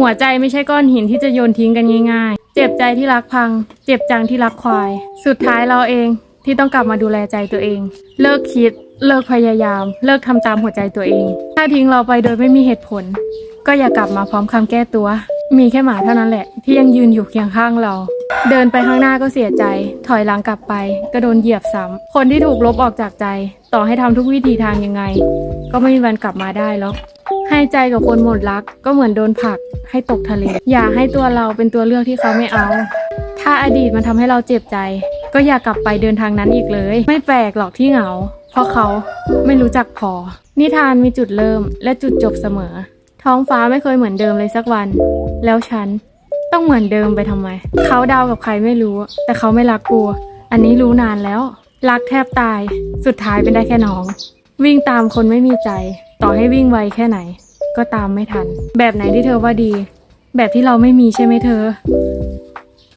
หัวใจไม่ใช่ก้อนหินที่จะโยนทิ้งกันง่าย ๆ เจ็บใจที่รักพัง เจ็บจังที่รักควาย สุดท้ายเราเองที่ต้องกลับมาดูแลใจตัวเอง เลิกคิด เลิกพยายาม เลิกทำตามหัวใจตัวเอง ถ้าทิ้งเราไปโดยไม่มีเหตุผล ก็อย่ากลับมาพร้อมคำแก้ตัว มีแค่หมาเท่านั้นแหละ ที่ยังยืนอยู่เคียงข้างเรา เดินไปข้างหน้าก็เสียใจ ถอยหลังกลับไป ก็โดนเหยียบซ้ำคนที่ถูกลบออกจากใจ ต่อให้ทำทุกวิธีทางยังไง ก็ไม่มีวันกลับมาได้หรอก ให้ใจกับคนหมดรัก ก็เหมือนโดนผลักให้ตกทะเล อย่าให้ตัวเราเป็นตัวเลือกที่เขาไม่เอา ถ้าอดีตมันทำให้เราเจ็บใจ ก็อย่ากกลับไปเดินทางนั้นอีกเลย ไม่แปลกหรอกที่เหงา เพราะเขาไม่รู้จักพอ นิทานมีจุดเริ่มและจุดจบเสมอ ท้องฟ้าไม่เคยเหมือนเดิมเลยสักวัน แล้วฉันต้องเหมือนเดิมไปทำไม เขาดาวกับใครไม่รู้ แต่เขาไม่รักกูอันนี้รู้นานแล้ว รักแทบตาย สุดท้ายเป็นได้แค่น้อง วิ่งตามคนไม่มีใจ ต่อให้วิ่งไวแค่ไหน ก็ตามไม่ทัน แบบไหนที่เธอว่าดี แบบที่เราไม่มีใช่ไหมเธอ